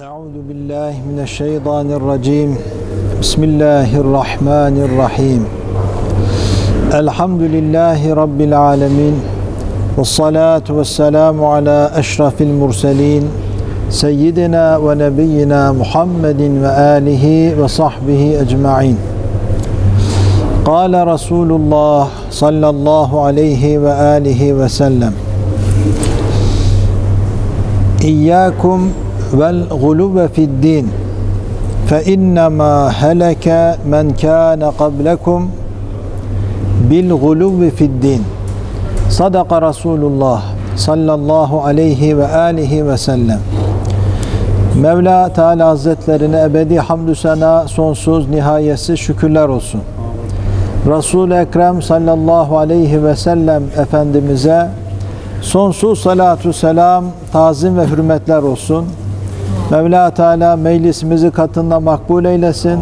Euzu billahi mineşşeytanirracim. Bismillahirrahmanirrahim. Elhamdülillahi rabbil alamin. Ve salatu vesselamu ala eşrafil murselin. Seyyidina ve nebiyyina Muhammedin ve alihi ve sahbihi ecmaîn. Kâle Resulullah sallallahu aleyhi ve alihi ve sellem. İyyakum والغلو في الدين فإنما هلك من كان قبلكم بالغلو في الدين صدق رسول الله صلى الله عليه وآله وسلم Mevla Teala Hazretlerine ebedi hamdü sena sonsuz nihayetsiz şükürler olsun. Resul-i Ekrem sallallahu aleyhi ve sellem Efendimiz'e sonsuz salatu selam, tazim ve hürmetler olsun. Mevla Teala meclisimizi katında makbul eylesin.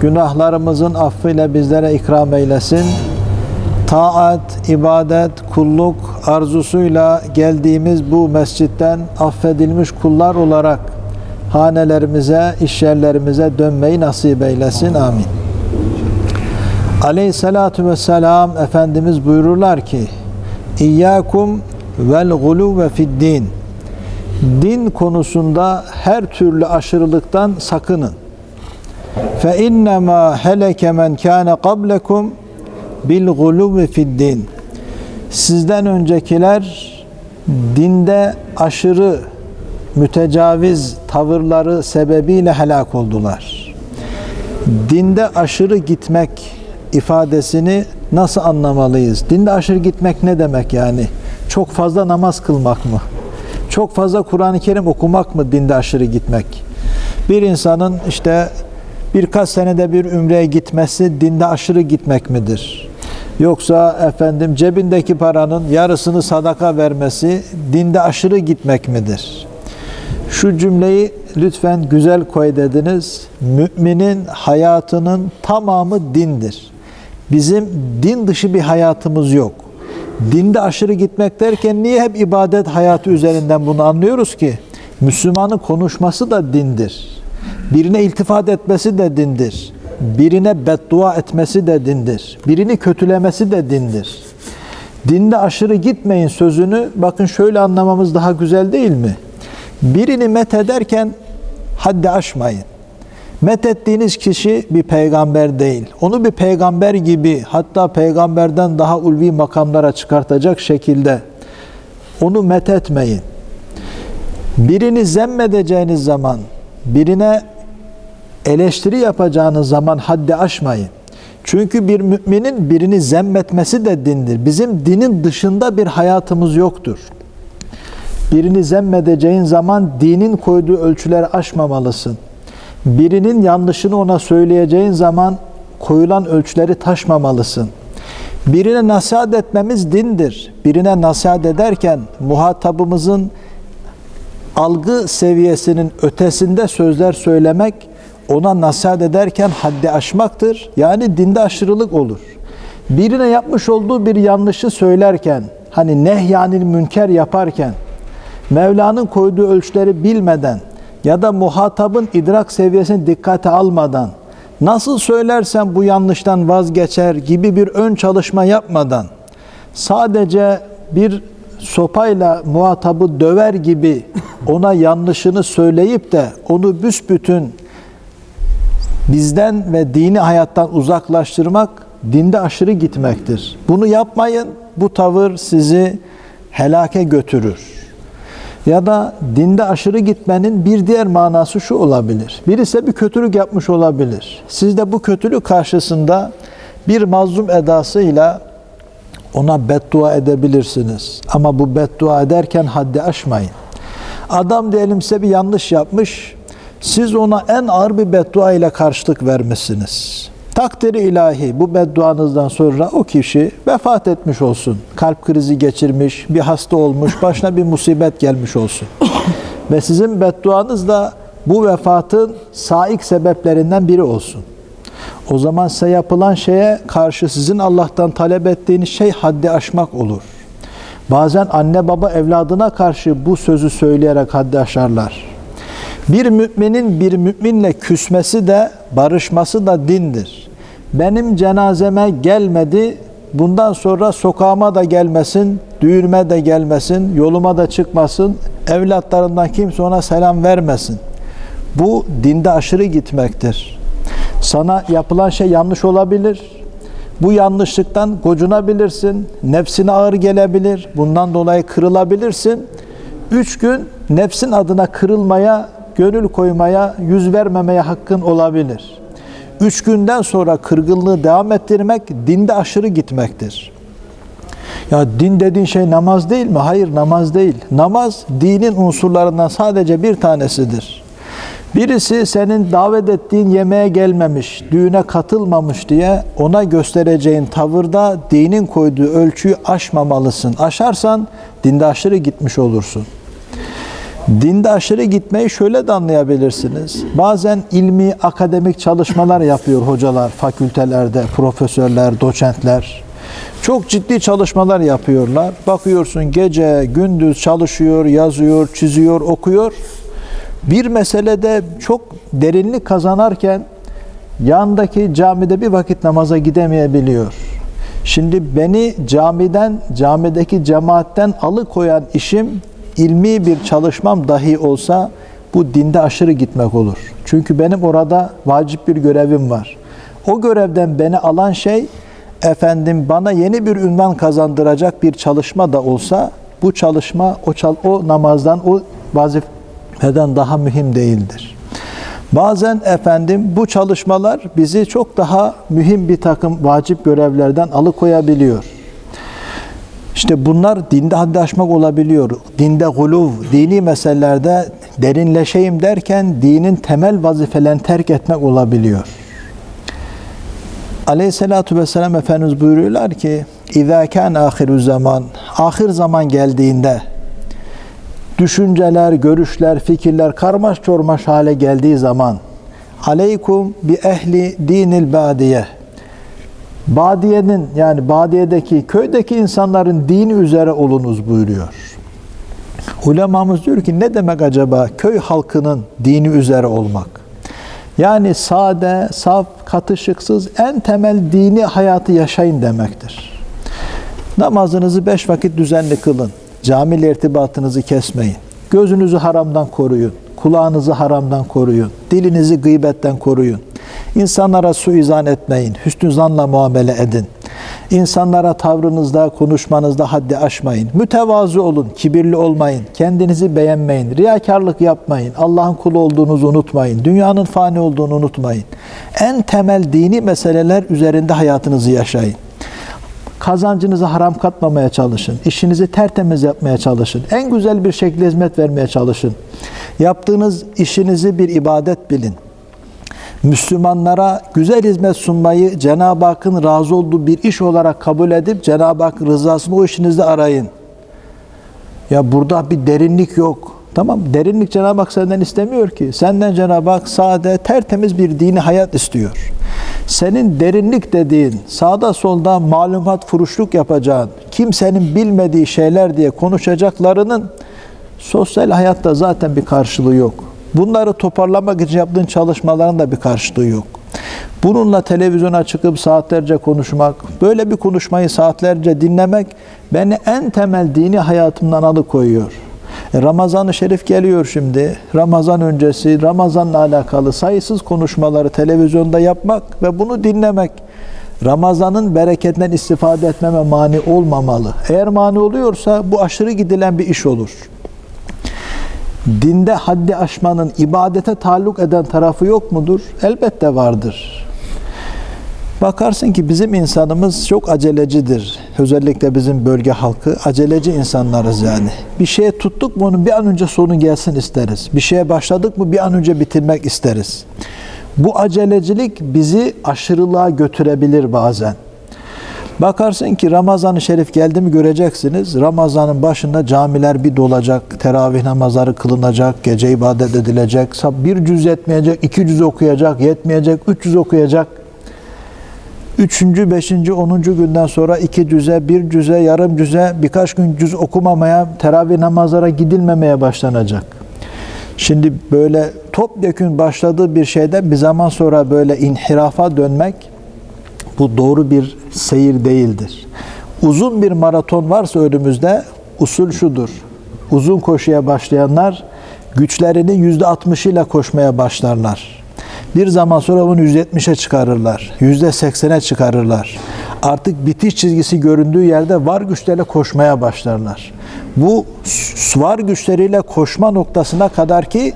Günahlarımızın affıyla bizlere ikram eylesin. Taat, ibadet, kulluk arzusuyla geldiğimiz bu mescitten affedilmiş kullar olarak hanelerimize, işyerlerimize dönmeyi nasip eylesin. Amin. Aleyhissalatu vesselam Efendimiz buyururlar ki İyyâkum vel gulûve fid din din konusunda her türlü aşırılıktan sakının. Fe innema heleke men kana qablekum bil guluvi fid din. Sizden öncekiler dinde aşırı mütecaviz tavırları sebebiyle helak oldular. Dinde aşırı gitmek ifadesini nasıl anlamalıyız? Dinde aşırı gitmek ne demek yani? Çok fazla namaz kılmak mı? Çok fazla Kur'an-ı Kerim okumak mı dinde aşırı gitmek? Bir insanın işte birkaç senede bir ümreye gitmesi dinde aşırı gitmek midir? Yoksa efendim cebindeki paranın yarısını sadaka vermesi dinde aşırı gitmek midir? Şu cümleyi lütfen güzel koy dediniz. Müminin hayatının tamamı dindir. Bizim din dışı bir hayatımız yok. Dinde aşırı gitmek derken niye hep ibadet hayatı üzerinden bunu anlıyoruz ki? Müslümanın konuşması da dindir. Birine iltifat etmesi de dindir. Birine beddua etmesi de dindir. Birini kötülemesi de dindir. Dinde aşırı gitmeyin sözünü bakın şöyle anlamamız daha güzel değil mi? Birini met ederken haddi aşmayın. Met ettiğiniz kişi bir peygamber değil. Onu bir peygamber gibi hatta peygamberden daha ulvi makamlara çıkartacak şekilde onu met etmeyin. Birini zemmedeceğiniz zaman, birine eleştiri yapacağınız zaman haddi aşmayın. Çünkü bir müminin birini zemmetmesi de dindir. Bizim dinin dışında bir hayatımız yoktur. Birini zemmedeceğin zaman dinin koyduğu ölçüleri aşmamalısın birinin yanlışını ona söyleyeceğin zaman koyulan ölçüleri taşmamalısın. Birine nasihat etmemiz dindir. Birine nasihat ederken muhatabımızın algı seviyesinin ötesinde sözler söylemek ona nasihat ederken haddi aşmaktır. Yani dinde aşırılık olur. Birine yapmış olduğu bir yanlışı söylerken hani nehyanil münker yaparken Mevla'nın koyduğu ölçüleri bilmeden ya da muhatabın idrak seviyesini dikkate almadan nasıl söylersen bu yanlıştan vazgeçer gibi bir ön çalışma yapmadan sadece bir sopayla muhatabı döver gibi ona yanlışını söyleyip de onu büsbütün bizden ve dini hayattan uzaklaştırmak dinde aşırı gitmektir. Bunu yapmayın. Bu tavır sizi helake götürür. Ya da dinde aşırı gitmenin bir diğer manası şu olabilir. Birisi bir kötülük yapmış olabilir. Siz de bu kötülük karşısında bir mazlum edasıyla ona beddua edebilirsiniz. Ama bu beddua ederken haddi aşmayın. Adam diyelim size bir yanlış yapmış. Siz ona en ağır bir beddua ile karşılık vermişsiniz. Takdiri ilahi bu bedduanızdan sonra o kişi vefat etmiş olsun. Kalp krizi geçirmiş, bir hasta olmuş, başına bir musibet gelmiş olsun. Ve sizin bedduanız da bu vefatın saik sebeplerinden biri olsun. O zaman size yapılan şeye karşı sizin Allah'tan talep ettiğiniz şey haddi aşmak olur. Bazen anne baba evladına karşı bu sözü söyleyerek haddi aşarlar. Bir müminin bir müminle küsmesi de barışması da dindir. Benim cenazeme gelmedi, bundan sonra sokağıma da gelmesin, düğünüme de gelmesin, yoluma da çıkmasın, evlatlarından kimse ona selam vermesin. Bu dinde aşırı gitmektir. Sana yapılan şey yanlış olabilir. Bu yanlışlıktan gocunabilirsin. Nefsine ağır gelebilir. Bundan dolayı kırılabilirsin. Üç gün nefsin adına kırılmaya, gönül koymaya, yüz vermemeye hakkın olabilir. Üç günden sonra kırgınlığı devam ettirmek dinde aşırı gitmektir. Ya din dediğin şey namaz değil mi? Hayır namaz değil. Namaz dinin unsurlarından sadece bir tanesidir. Birisi senin davet ettiğin yemeğe gelmemiş, düğüne katılmamış diye ona göstereceğin tavırda dinin koyduğu ölçüyü aşmamalısın. Aşarsan dinde aşırı gitmiş olursun. Dinde aşırı gitmeyi şöyle de anlayabilirsiniz. Bazen ilmi, akademik çalışmalar yapıyor hocalar, fakültelerde, profesörler, doçentler. Çok ciddi çalışmalar yapıyorlar. Bakıyorsun gece, gündüz çalışıyor, yazıyor, çiziyor, okuyor. Bir meselede çok derinlik kazanarken yandaki camide bir vakit namaza gidemeyebiliyor. Şimdi beni camiden, camideki cemaatten alıkoyan işim ilmi bir çalışmam dahi olsa bu dinde aşırı gitmek olur. Çünkü benim orada vacip bir görevim var. O görevden beni alan şey efendim bana yeni bir ünvan kazandıracak bir çalışma da olsa bu çalışma o, çal, o namazdan o vazifeden daha mühim değildir. Bazen efendim bu çalışmalar bizi çok daha mühim bir takım vacip görevlerden alıkoyabiliyor. İşte bunlar dinde haddi aşmak olabiliyor. Dinde guluv, dini meselelerde derinleşeyim derken dinin temel vazifelerini terk etmek olabiliyor. Aleyhissalatu vesselam Efendimiz buyuruyorlar ki İzâ kâne âhirü zaman ahir zaman geldiğinde düşünceler, görüşler, fikirler karmaş çormaş hale geldiği zaman aleykum bi ehli dinil badiye Badiyenin yani badiyedeki köydeki insanların dini üzere olunuz buyuruyor. Ulemamız diyor ki ne demek acaba köy halkının dini üzere olmak? Yani sade, saf, katışıksız en temel dini hayatı yaşayın demektir. Namazınızı beş vakit düzenli kılın. Camiyle irtibatınızı kesmeyin. Gözünüzü haramdan koruyun. Kulağınızı haramdan koruyun. Dilinizi gıybetten koruyun. İnsanlara suizan etmeyin. Hüsnü zanla muamele edin. İnsanlara tavrınızda, konuşmanızda haddi aşmayın. Mütevazı olun, kibirli olmayın. Kendinizi beğenmeyin. Riyakarlık yapmayın. Allah'ın kulu olduğunuzu unutmayın. Dünyanın fani olduğunu unutmayın. En temel dini meseleler üzerinde hayatınızı yaşayın. Kazancınızı haram katmamaya çalışın. İşinizi tertemiz yapmaya çalışın. En güzel bir şekilde hizmet vermeye çalışın. Yaptığınız işinizi bir ibadet bilin. Müslümanlara güzel hizmet sunmayı Cenab-ı Hakk'ın razı olduğu bir iş olarak kabul edip Cenab-ı Hakk'ın rızasını o işinizde arayın. Ya burada bir derinlik yok. Tamam Derinlik Cenab-ı Hak senden istemiyor ki. Senden Cenab-ı Hak sade, tertemiz bir dini hayat istiyor. Senin derinlik dediğin, sağda solda malumat furuşluk yapacağın, kimsenin bilmediği şeyler diye konuşacaklarının sosyal hayatta zaten bir karşılığı yok. Bunları toparlamak için yaptığın çalışmaların da bir karşılığı yok. Bununla televizyona çıkıp saatlerce konuşmak, böyle bir konuşmayı saatlerce dinlemek beni en temel dini hayatımdan alıkoyuyor. E, Ramazan-ı Şerif geliyor şimdi. Ramazan öncesi, Ramazan'la alakalı sayısız konuşmaları televizyonda yapmak ve bunu dinlemek Ramazan'ın bereketinden istifade etmeme mani olmamalı. Eğer mani oluyorsa bu aşırı gidilen bir iş olur. Dinde haddi aşmanın ibadete taalluk eden tarafı yok mudur? Elbette vardır. Bakarsın ki bizim insanımız çok acelecidir. Özellikle bizim bölge halkı aceleci insanlarız yani. Bir şeye tuttuk mu onun bir an önce sonu gelsin isteriz. Bir şeye başladık mı bir an önce bitirmek isteriz. Bu acelecilik bizi aşırılığa götürebilir bazen. Bakarsın ki Ramazan-ı Şerif geldi mi göreceksiniz. Ramazan'ın başında camiler bir dolacak, teravih namazları kılınacak, gece ibadet edilecek. Bir cüz yetmeyecek, iki cüz okuyacak, yetmeyecek, üç cüz okuyacak. Üçüncü, beşinci, onuncu günden sonra iki cüze, bir cüze, yarım cüze, birkaç gün cüz okumamaya, teravih namazlara gidilmemeye başlanacak. Şimdi böyle topyekün başladığı bir şeyden bir zaman sonra böyle inhirafa dönmek bu doğru bir seyir değildir. Uzun bir maraton varsa önümüzde usul şudur. Uzun koşuya başlayanlar güçlerinin yüzde ile koşmaya başlarlar. Bir zaman sonra bunu %70'e çıkarırlar. %80'e çıkarırlar. Artık bitiş çizgisi göründüğü yerde var güçlerle koşmaya başlarlar. Bu var güçleriyle koşma noktasına kadar ki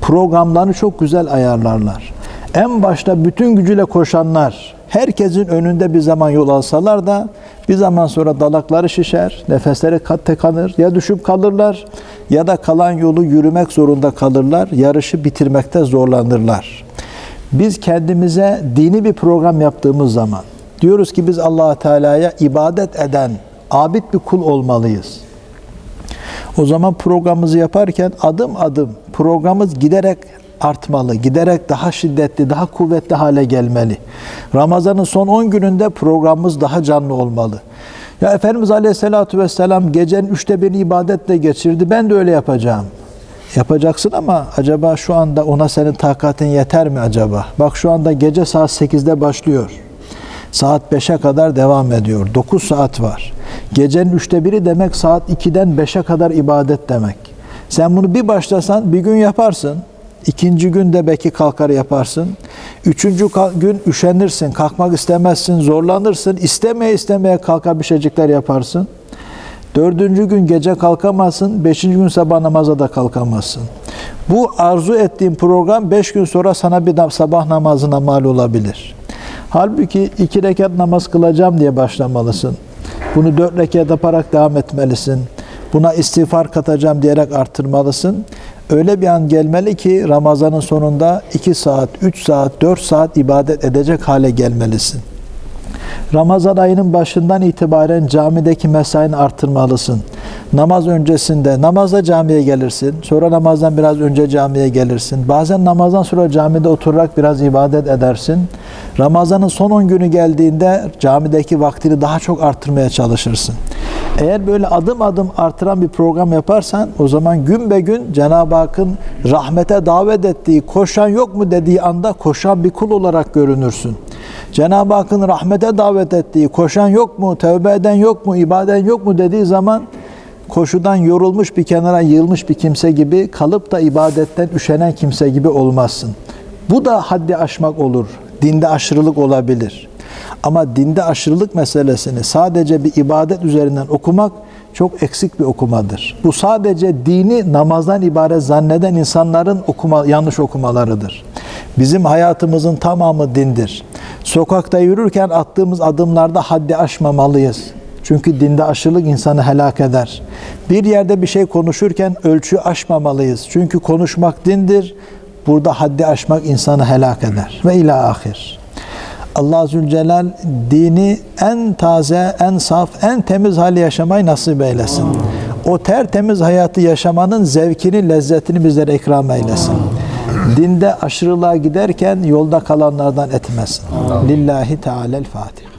programlarını çok güzel ayarlarlar. En başta bütün gücüyle koşanlar herkesin önünde bir zaman yol alsalar da bir zaman sonra dalakları şişer, nefesleri tıkanır, ya düşüp kalırlar ya da kalan yolu yürümek zorunda kalırlar, yarışı bitirmekte zorlanırlar. Biz kendimize dini bir program yaptığımız zaman diyoruz ki biz Allah Teala'ya ibadet eden abid bir kul olmalıyız. O zaman programımızı yaparken adım adım programımız giderek artmalı, giderek daha şiddetli, daha kuvvetli hale gelmeli. Ramazan'ın son 10 gününde programımız daha canlı olmalı. Ya Efendimiz Aleyhisselatü Vesselam gecenin üçte birini ibadetle geçirdi. Ben de öyle yapacağım. Yapacaksın ama acaba şu anda ona senin takatin yeter mi acaba? Bak şu anda gece saat 8'de başlıyor. Saat 5'e kadar devam ediyor. 9 saat var. Gecenin üçte biri demek saat 2'den 5'e kadar ibadet demek. Sen bunu bir başlasan bir gün yaparsın. İkinci gün de belki kalkar yaparsın. Üçüncü gün üşenirsin, kalkmak istemezsin, zorlanırsın. İstemeye istemeye kalkar bir şeycikler yaparsın. Dördüncü gün gece kalkamazsın, beşinci gün sabah namaza da kalkamazsın. Bu arzu ettiğin program beş gün sonra sana bir sabah namazına mal olabilir. Halbuki iki rekat namaz kılacağım diye başlamalısın. Bunu dört rekat yaparak devam etmelisin. Buna istiğfar katacağım diyerek artırmalısın. Öyle bir an gelmeli ki Ramazan'ın sonunda 2 saat, 3 saat, 4 saat ibadet edecek hale gelmelisin. Ramazan ayının başından itibaren camideki mesaini artırmalısın. Namaz öncesinde, namazda camiye gelirsin. Sonra namazdan biraz önce camiye gelirsin. Bazen namazdan sonra camide oturarak biraz ibadet edersin. Ramazanın son 10 günü geldiğinde camideki vaktini daha çok artırmaya çalışırsın. Eğer böyle adım adım artıran bir program yaparsan o zaman gün be gün Cenab-ı Hakk'ın rahmete davet ettiği, koşan yok mu dediği anda koşan bir kul olarak görünürsün. Cenab-ı Hakk'ın rahmete davet ettiği, koşan yok mu, tövbe eden yok mu, ibaden yok mu dediği zaman koşudan yorulmuş bir kenara yığılmış bir kimse gibi kalıp da ibadetten üşenen kimse gibi olmazsın. Bu da haddi aşmak olur. Dinde aşırılık olabilir. Ama dinde aşırılık meselesini sadece bir ibadet üzerinden okumak çok eksik bir okumadır. Bu sadece dini namazdan ibaret zanneden insanların okuma, yanlış okumalarıdır. Bizim hayatımızın tamamı dindir. Sokakta yürürken attığımız adımlarda haddi aşmamalıyız. Çünkü dinde aşırılık insanı helak eder. Bir yerde bir şey konuşurken ölçü aşmamalıyız. Çünkü konuşmak dindir. Burada haddi aşmak insanı helak eder. Ve ila ahir. Allah Zülcelal dini en taze, en saf, en temiz hali yaşamayı nasip eylesin. O tertemiz hayatı yaşamanın zevkini, lezzetini bizlere ikram eylesin. Dinde aşırılığa giderken yolda kalanlardan etmesin. Lillahi Teala'l Fatiha.